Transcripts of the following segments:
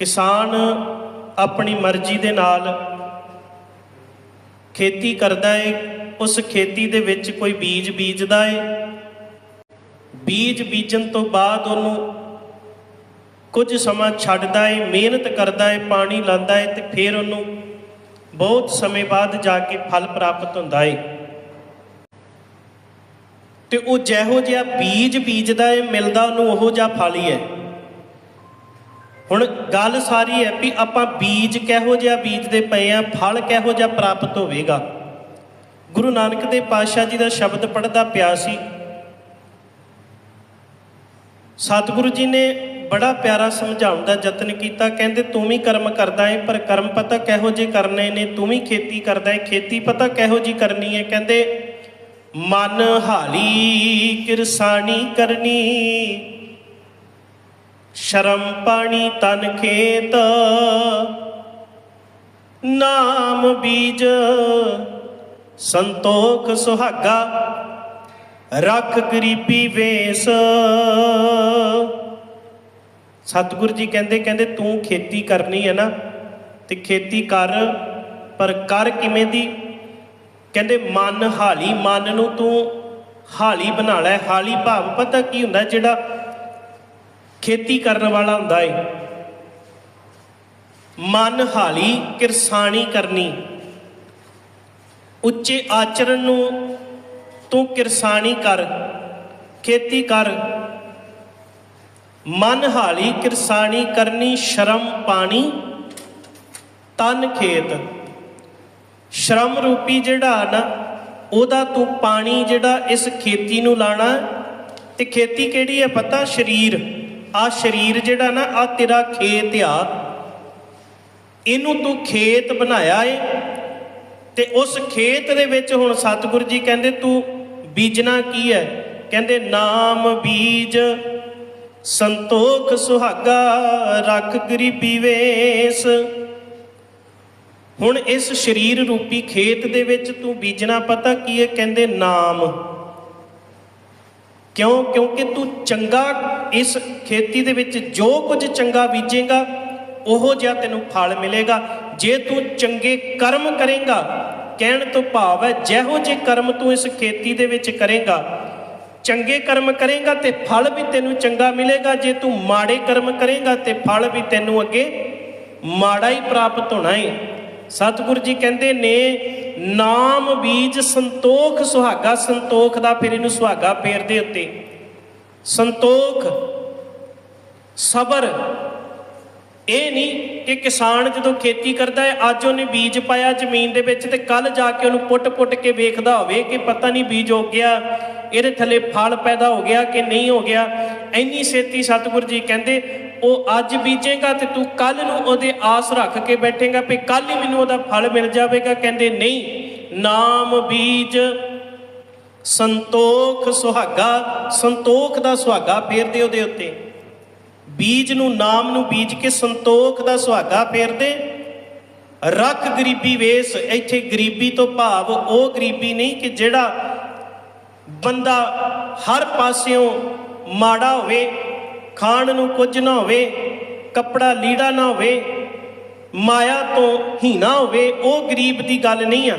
ਕਿਸਾਨ ਆਪਣੀ ਮਰਜ਼ੀ ਦੇ ਨਾਲ ਖੇਤੀ ਕਰਦਾ ਏ, ਉਸ ਖੇਤੀ ਦੇ ਵਿੱਚ ਕੋਈ ਬੀਜ ਬੀਜਦਾ ਏ। ਬੀਜ ਬੀਜਣ ਤੋਂ ਬਾਅਦ ਉਹਨੂੰ ਕੁਝ ਸਮਾਂ ਛੱਡਦਾ ਏ, ਮਿਹਨਤ ਕਰਦਾ ਏ, ਪਾਣੀ ਲਾਉਂਦਾ ਏ ਤੇ ਫਿਰ ਉਹਨੂੰ ਬਹੁਤ ਸਮੇਂ ਬਾਅਦ ਜਾ ਕੇ ਫਲ ਪ੍ਰਾਪਤ ਹੁੰਦਾ ਏ। ਤੇ ਉਹ ਜਿਹੋ ਜਿਹਾ ਬੀਜ ਬੀਜਦਾ ਏ, ਮਿਲਦਾ ਉਹਨੂੰ ਉਹੋ ਜਿਹਾ ਫਲ ਹੀ ਹੈ ਹੁਣ ਗੱਲ ਸਾਰੀ ਹੈ ਵੀ ਆਪਾਂ ਬੀਜ ਕਿਹੋ ਜਿਹਾ ਬੀਜਦੇ ਪਏ ਆ ਫਲ ਕਿਹੋ ਜਿਹਾ ਪ੍ਰਾਪਤ ਹੋਵੇਗਾ। ਗੁਰੂ ਨਾਨਕ ਦੇਵ ਪਾਤਸ਼ਾਹ ਜੀ ਦਾ ਸ਼ਬਦ ਪੜਦਾ ਪਿਆ ਸੀ। ਸਤਿਗੁਰੂ ਜੀ ਨੇ ਬੜਾ ਪਿਆਰਾ ਸਮਝਾਉਣ ਦਾ ਯਤਨ ਕੀਤਾ, ਕਹਿੰਦੇ ਤੂੰ ਵੀ ਕਰਮ ਕਰਦਾ ਏ, ਪਰ ਕਰਮ ਪਤਾ ਕਿਹੋ ਜਿਹੇ ਕਰਨੇ ਨੇ, ਤੂੰ ਵੀ ਖੇਤੀ ਕਰਦਾ ਏ, ਖੇਤੀ ਪਤਾ ਕਿਹੋ ਜਿਹੀ ਕਰਨੀ ਹੈ ਕਹਿੰਦੇ, ਮਨ ਹਾਲੀ ਕਿਰਸਾਨੀ ਕਰਨੀ ਸ਼ਰਮ ਪਾਣੀ ਤਨ ਖੇਤ, ਨਾਮ ਬੀਜ ਸੰਤੋਖ ਸੁਹਾਗਾ, ਰੱਖ ਗਰੀਬੀ ਵੇਸ। ਸਤਿਗੁਰੂ ਜੀ ਕਹਿੰਦੇ ਕਹਿੰਦੇ ਤੂੰ ਖੇਤੀ ਕਰਨੀ ਹੈ ਨਾ, ਤੇ ਖੇਤੀ ਕਰ, ਪਰ ਕਰ ਕਿਵੇਂ ਦੀ? ਕਹਿੰਦੇ ਮਨ ਹਾਲੀ, ਮਨ ਨੂੰ ਤੂੰ ਹਾਲੀ ਬਣਾ ਲੈ, ਹਾਲੀ ਭਾਵ ਪਤਾ ਕੀ ਹੁੰਦਾ, ਜਿਹੜਾ ਖੇਤੀ ਕਰਨ ਵਾਲਾ ਹੁੰਦਾ ਏ। ਮਨ ਹਾਲੀ ਕਿਰਸਾਨੀ ਕਰਨੀ। ਉੱਚੇ ਆਚਰਣ ਨੂੰ ਤੂੰ ਕਿਰਸਾਨੀ ਕਰ, ਖੇਤੀ ਕਰ। ਮਨ ਹਾਲੀ ਕਿਰਸਾਨੀ ਕਰਨੀ ਸ਼ਰਮ ਪਾਣੀ, ਤਨ ਖੇਤ। ਸ਼ਰਮ ਰੂਪੀ ਜਿਹੜਾ ਨਾ, ਉਹਦਾ ਤੂੰ ਪਾਣੀ ਜਿਹੜਾ ਇਸ ਖੇਤੀ ਨੂੰ ਲਾਣਾ, ਤੇ ਖੇਤੀ ਕਿਹੜੀ ਹੈ ਪਤਾ? ਸਰੀਰ। ਆ ਸਰੀਰ ਜਿਹੜਾ ਨਾ, ਆ ਤੇਰਾ ਖੇਤ ਆ। ਇਹਨੂੰ ਤੂੰ ਖੇਤ ਬਣਾਇਆ ਏ। ਤੇ ਉਸ ਖੇਤ ਦੇ ਵਿੱਚ ਹੁਣ ਸਤਿਗੁਰੂ ਜੀ ਕਹਿੰਦੇ, ਤੂੰ ਬੀਜਣਾ ਕੀ ਹੈ? ਕਹਿੰਦੇ, ਨਾਮ ਬੀਜ, ਸੰਤੋਖ ਸੁਹਾਗਾ, ਰੱਖ ਗਰੀਬੀ ਵੇਸ। ਹੁਣ ਇਸ ਸਰੀਰ ਰੂਪੀ ਖੇਤ ਦੇ ਵਿੱਚ ਤੂੰ ਬੀਜਣਾ ਪਤਾ ਕੀ ਹੈ? ਕਹਿੰਦੇ, ਨਾਮ। ਕਿਉਂ? ਕਿਉਂਕਿ ਤੂੰ ਚੰਗਾ ਇਸ ਖੇਤੀ ਦੇ ਵਿੱਚ ਜੋ ਕੁਝ ਚੰਗਾ ਬੀਜੇਗਾ, ਉਹੋ ਜਿਹਾ ਤੈਨੂੰ ਫਲ ਮਿਲੇਗਾ। ਜੇ ਤੂੰ ਚੰਗੇ ਕਰਮ ਕਰੇਗਾ, ਕਹਿਣ ਤੋਂ ਭਾਵ ਹੈ ਜਿਹੋ ਜਿਹੇ ਕਰਮ ਤੂੰ ਇਸ ਖੇਤੀ ਦੇ ਵਿੱਚ ਕਰੇਗਾ, ਚੰਗੇ ਕਰਮ ਕਰੇਗਾ ਤੇ ਫਲ ਵੀ ਤੈਨੂੰ ਚੰਗਾ ਮਿਲੇਗਾ। ਜੇ ਤੂੰ ਮਾੜੇ ਕਰਮ ਕਰੇਗਾ ਤੇ ਫਲ ਵੀ ਤੈਨੂੰ ਅੱਗੇ ਮਾੜਾ ਹੀ ਪ੍ਰਾਪਤ ਹੋਣਾ ਹੈ ਸਤਿਗੁਰੂ ਜੀ ਕਹਿੰਦੇ ਨੇ ਨਾਮ ਬੀਜ ਸੰਤੋਖ ਸੁਹਾਗਾ, ਸੰਤੋਖ ਦਾ ਫਿਰ ਇਹਨੂੰ ਸੁਹਾਗਾ ਫੇਰ ਦੇ ਉੱਤੇ। ਸੰਤੋਖ, ਸਬਰ, ਇਹ ਨਹੀਂ ਕਿ ਕਿਸਾਨ ਜਦੋਂ ਖੇਤੀ ਕਰਦਾ ਹੈ, ਅੱਜ ਉਹਨੇ ਬੀਜ ਪਾਇਆ ਜ਼ਮੀਨ ਦੇ ਵਿੱਚ ਤੇ ਕੱਲ ਜਾ ਕੇ ਉਹਨੂੰ ਪੁੱਟ-ਪੁੱਟ ਕੇ ਵੇਖਦਾ ਹੋਵੇ ਕਿ ਪਤਾ ਨਹੀਂ ਬੀਜ ਹੋ ਗਿਆ, ਇਹਦੇ ਥੱਲੇ ਫਲ ਪੈਦਾ ਹੋ ਗਿਆ ਕਿ ਨਹੀਂ ਹੋ ਗਿਆ। ਐਨੀ ਛੇਤੀ ਸਤਿਗੁਰੂ ਜੀ ਕਹਿੰਦੇ ਉਹ ਅੱਜ ਬੀਜੇਗਾ ਤੇ ਤੂੰ ਕੱਲ ਨੂੰ ਉਹਦੇ ਆਸ ਰੱਖ ਕੇ ਬੈਠੇਗਾ ਵੀ ਕੱਲ ਹੀ ਮੈਨੂੰ ਉਹਦਾ ਫਲ ਮਿਲ ਜਾਵੇਗਾ। ਕਹਿੰਦੇ, ਨਹੀਂ, ਨਾਮ ਬੀਜ ਸੰਤੋਖ ਸੁਹਾਗਾ, ਸੰਤੋਖ ਦਾ ਸੁਹਾਗਾ ਫੇਰਦੇ ਉਹਦੇ ਉੱਤੇ। ਬੀਜ ਨੂੰ ਨਾਮ ਨੂੰ ਬੀਜ ਕੇ ਸੰਤੋਖ ਦਾ ਸੁਹਾਗਾ ਫੇਰਦੇ ਰੱਖ ਗਰੀਬੀ ਵੇਸ, ਇੱਥੇ ਗਰੀਬੀ ਤੋਂ ਭਾਵ ਉਹ ਗਰੀਬੀ ਨਹੀਂ ਕਿ ਜਿਹੜਾ ਬੰਦਾ ਹਰ ਪਾਸਿਓਂ ਮਾੜਾ ਹੋਵੇ ਖਾਣ ਨੂੰ ਕੁਝ ਨਾ ਹੋਵੇ, ਕੱਪੜਾ ਲੀੜਾ ਨਾ ਹੋਵੇ, ਮਾਇਆ ਤੋਂ ਹੀਣਾ ਹੋਵੇ, ਉਹ ਗਰੀਬ ਦੀ ਗੱਲ ਨਹੀਂ ਆ।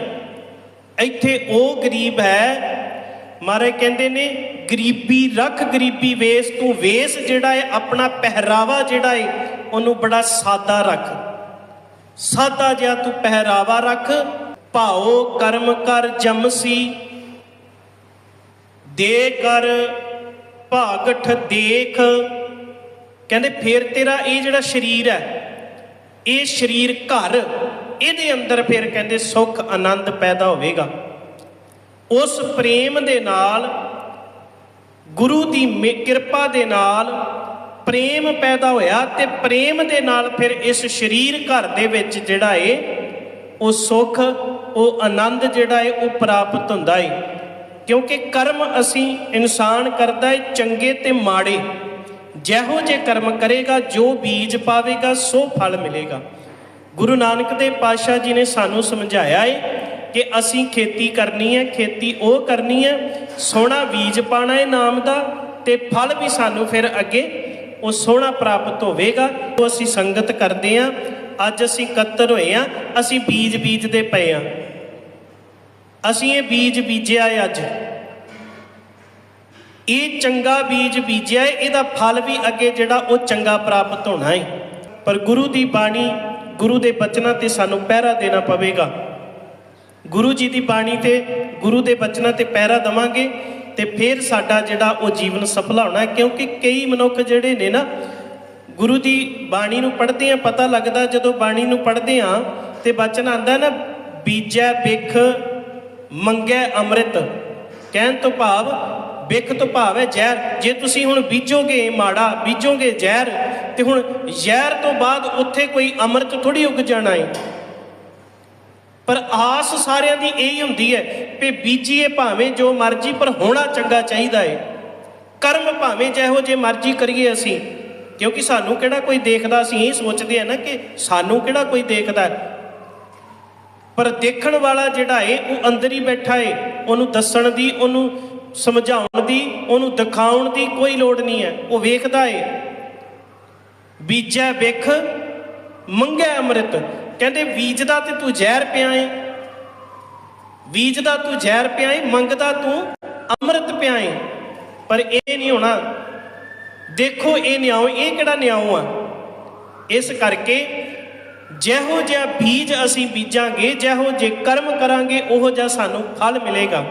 ਇੱਥੇ ਉਹ ਗਰੀਬ ਹੈ, ਮਹਾਰਾਜ ਕਹਿੰਦੇ ਨੇ, ਗਰੀਬੀ ਰੱਖ, ਗਰੀਬੀ ਵੇਸ, ਤੂੰ ਵੇਸ ਜਿਹੜਾ ਹੈ, ਆਪਣਾ ਪਹਿਰਾਵਾ ਜਿਹੜਾ ਹੈ, ਉਹਨੂੰ ਬੜਾ ਸਾਦਾ ਰੱਖ। ਸਾਦਾ ਜਿਹਾ ਤੂੰ ਪਹਿਰਾਵਾ ਰੱਖ ਭਾਓ ਕਰਮ ਕਰ ਜਮਸੀ, ਦੇ ਕਰ ਭਾਗਠ ਦੇਖ ਕਹਿੰਦੇ ਫੇਰ ਤੇਰਾ ਇਹ ਜਿਹੜਾ ਸਰੀਰ ਹੈ, ਇਹ ਸਰੀਰ ਘਰ, ਇਹਦੇ ਅੰਦਰ ਫਿਰ ਕਹਿੰਦੇ ਸੁੱਖ, ਆਨੰਦ ਪੈਦਾ ਹੋਵੇਗਾ। ਉਸ ਪ੍ਰੇਮ ਦੇ ਨਾਲ, ਗੁਰੂ ਦੀ ਮੇ- ਕਿਰਪਾ ਦੇ ਨਾਲ ਪ੍ਰੇਮ ਪੈਦਾ ਹੋਇਆ ਤੇ ਪ੍ਰੇਮ ਦੇ ਨਾਲ ਫਿਰ ਇਸ ਸਰੀਰ ਘਰ ਦੇ ਵਿੱਚ ਜਿਹੜਾ ਏ, ਉਹ ਸੁੱਖ, ਉਹ ਆਨੰਦ ਜਿਹੜਾ ਏ, ਉਹ ਪ੍ਰਾਪਤ ਹੁੰਦਾ ਏ। ਕਿਉਂਕਿ ਕਰਮ ਅਸੀਂ ਇਨਸਾਨ ਕਰਦਾ ਏ ਚੰਗੇ ਤੇ ਮਾੜੇ। ਜਿਹੋ ਜੇ ਕਰਮ ਕਰੇਗਾ, ਜੋ ਬੀਜ ਪਾਵੇਗਾ, ਸੋ ਫਲ ਮਿਲੇਗਾ। ਗੁਰੂ ਨਾਨਕ ਦੇਵ ਪਾਤਸ਼ਾਹ ਜੀ ਨੇ ਸਾਨੂੰ ਸਮਝਾਇਆ ਏ ਕਿ ਅਸੀਂ ਖੇਤੀ ਕਰਨੀ ਹੈ, ਖੇਤੀ ਉਹ ਕਰਨੀ ਹੈ, ਸੋਹਣਾ ਬੀਜ ਪਾਣਾ ਹੈ ਨਾਮ ਦਾ ਤੇ ਫਲ ਵੀ ਸਾਨੂੰ ਫਿਰ ਅੱਗੇ ਉਹ ਸੋਹਣਾ ਪ੍ਰਾਪਤ ਹੋਵੇਗਾ, ਉਹ ਅਸੀਂ ਸੰਗਤ ਕਰਦੇ ਹਾਂ, ਅੱਜ ਅਸੀਂ ਇਕੱਤਰ ਹੋਏ ਹਾਂ, ਅਸੀਂ ਬੀਜ ਬੀਜਦੇ ਪਏ ਹਾਂ। ਅਸੀਂ ਇਹ ਬੀਜ ਬੀਜਿਆ ਹੈ ਅੱਜ। ਇਹ ਚੰਗਾ ਬੀਜ ਬੀਜਿਆ ਹੈ ਇਹਦਾ ਫਲ ਵੀ ਅੱਗੇ ਜਿਹੜਾ ਉਹ ਚੰਗਾ ਪ੍ਰਾਪਤ ਹੋਣਾ ਹੈ ਪਰ ਗੁਰੂ ਦੀ ਬਾਣੀ, ਗੁਰੂ ਦੇ ਬਚਨਾਂ ਤੇ ਸਾਨੂੰ ਪਹਿਰਾ ਦੇਣਾ ਪਵੇਗਾ। ਗੁਰੂ ਜੀ ਦੀ ਬਾਣੀ ਤੇ, ਗੁਰੂ ਦੇ ਬਚਨਾਂ ਤੇ ਪਹਿਰਾ ਦਵਾਂਗੇ ਤੇ ਫਿਰ ਸਾਡਾ ਜਿਹੜਾ ਉਹ ਜੀਵਨ ਸਫਲਾ ਹੋਣਾ ਕਿਉਂਕਿ ਕਈ ਮਨੁੱਖ ਜਿਹੜੇ ਨੇ ਨਾ, ਗੁਰੂ ਦੀ ਬਾਣੀ ਨੂੰ ਪੜ੍ਹਦੇ ਆ, ਪਤਾ ਲੱਗਦਾ ਜਦੋਂ ਬਾਣੀ ਨੂੰ ਪੜ੍ਹਦੇ ਆ ਤੇ ਬਚਨ ਆਂਦਾ ਨਾ, ਬੀਜੈ ਬਿਖ ਮੰਗੈ ਅੰਮ੍ਰਿਤ। ਕਹਿਣ ਤੋਂ ਭਾਵ ਬਿਖ ਤੋਂ ਭਾਵ ਹੈ ਜ਼ਹਿਰ। ਜੇ ਤੁਸੀਂ ਹੁਣ ਬੀਜੋਗੇ ਮਾੜਾ, ਬੀਜੋਗੇ ਜ਼ਹਿਰ, ਤੇ ਹੁਣ ਜ਼ਹਿਰ ਤੋਂ ਬਾਅਦ ਉੱਥੇ ਕੋਈ ਅੰਮ੍ਰਿਤ ਥੋੜੀ ਉੱਗ ਜਾਣਾ ਹੈ ਪਰ ਆਸ ਸਾਰਿਆਂ ਦੀ ਇਹੀ ਹੁੰਦੀ ਹੈ ਕਿ ਬੀਜੀਏ ਭਾਵੇਂ ਜੋ ਮਰਜ਼ੀ, ਪਰ ਹੋਣਾ ਚੰਗਾ ਚਾਹੀਦਾ ਹੈ ਕਰਮ ਭਾਵੇਂ ਜਿਹੋ ਜੇ ਮਰਜ਼ੀ ਕਰੀਏ ਅਸੀਂ, ਕਿਉਂਕਿ ਸਾਨੂੰ ਕਿਹੜਾ ਕੋਈ ਦੇਖਦਾ? ਅਸੀਂ ਇਹ ਸੋਚਦੇ ਆ ਨਾ ਕਿ ਸਾਨੂੰ ਕਿਹੜਾ ਕੋਈ ਦੇਖਦਾ? ਪਰ ਦੇਖਣ ਵਾਲਾ ਜਿਹੜਾ ਏ, ਉਹ ਅੰਦਰ ਹੀ ਬੈਠਾ ਏ। ਉਹਨੂੰ ਦੱਸਣ ਦੀ, ਉਹਨੂੰ ਸਮਝਾਉਣ ਦੀ, ਉਹਨੂੰ ਦਿਖਾਉਣ ਦੀ ਕੋਈ ਲੋੜ ਨਹੀਂ ਹੈ। ਉਹ ਵੇਖਦਾ ਏ। ਬੀਜੈ ਵਿਖ ਮੰਗੈ ਅੰਮ੍ਰਿਤ। ਕਹਿੰਦੇ, ਬੀਜਦਾ ਤੇ ਤੂੰ ਜ਼ਹਿਰ ਪਿਆ ਏ ਬੀਜਦਾ ਤੂੰ ਜ਼ਹਿਰ ਪਿਆ ਏ ਮੰਗਦਾ ਤੂੰ ਅੰਮ੍ਰਿਤ ਪਿਆ ਏ ਪਰ ਇਹ ਨਹੀਂ ਹੋਣਾ। ਦੇਖੋ, ਇਹ ਨਿਆਉ, ਇਹ ਕਿਹੜਾ ਨਿਆਉ ਆ? ਇਸ ਕਰਕੇ ਜਿਹੋ ਜਿਹਾ ਬੀਜ ਅਸੀਂ ਬੀਜਾਂਗੇ, ਜਿਹੋ ਜੇ ਕਰਮ ਕਰਾਂਗੇ, ਉਹੋ ਜਿਹਾ ਸਾਨੂੰ ਫਲ ਮਿਲੇਗਾ।